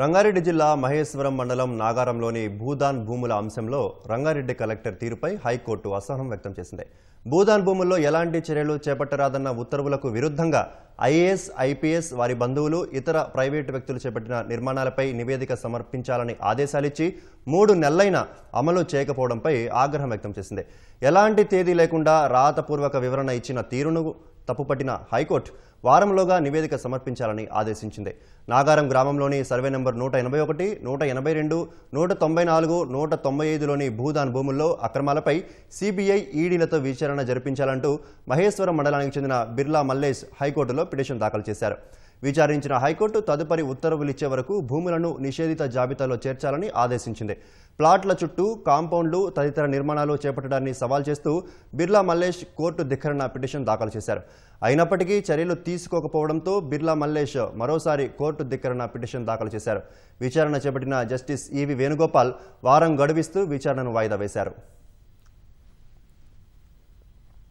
రంగారెడ్డి జిల్లా మహేశ్వరం మండలం నాగారంలోని భూదాన్ భూముల అంశంలో రంగారెడ్డి కలెక్టర్ తీరుపై హైకోర్టు అసహనం వ్యక్తం చేసింది. భూదాన్ భూముల్లో ఎలాంటి చర్యలు చేపట్టరాదన్న ఉత్తర్వులకు విరుద్ధంగా ఐఏఎస్ ఐపీఎస్ వారి బంధువులు ఇతర ప్రైవేటు వ్యక్తులు చేపట్టిన నిర్మాణాలపై నివేదిక సమర్పించాలని ఆదేశాలిచ్చి మూడు నెలలైన అమలు చేయకపోవడంపై ఆగ్రహం వ్యక్తం చేసింది. ఎలాంటి తేదీ లేకుండా రాతపూర్వక వివరణ ఇచ్చిన తీరును తప్పుపట్టిన హైకోర్టు వారంలోగా నివేదిక సమర్పించాలని ఆదేశించింది. నాగారం గ్రామంలోని సర్వే నెంబర్ నూట ఎనభై ఒకటి నూట ఎనభై రెండు నూట తొంభై నాలుగు నూట తొంభై ఐదులోని భూదాన్ భూముల్లో అక్రమాలపై సిబిఐ ఈడీలతో విచారణ జరిపించాలంటూ మహేశ్వరం మండలానికి చెందిన బిర్లా మల్లేష్ హైకోర్టులో పిటిషన్ దాఖలు చేశారు. విచారించిన హైకోర్టు తదుపరి ఉత్తర్వులు ఇచ్చే వరకు భూములను నిషేధిత జాబితాలో చేర్చాలని ఆదేశించింది. ప్లాట్ల చుట్టూ కాంపౌండ్లు తదితర నిర్మాణాలు చేపట్టడాన్ని సవాల్ చేస్తూ బిర్లా మల్లేష్ కోర్టు ధిక్కరణ పిటిషన్ దాఖలు చేశారు. అయినప్పటికీ చర్యలు తీసుకోకపోవడంతో బిర్లా మల్లేష్ మరోసారి కోర్టు ధిక్కరణ పిటిషన్ దాఖలు చేశారు. విచారణ చేపట్టిన జస్టిస్ ఈవి వేణుగోపాల్ వారం గడువిస్తూ విచారణను వాయిదా వేశారు.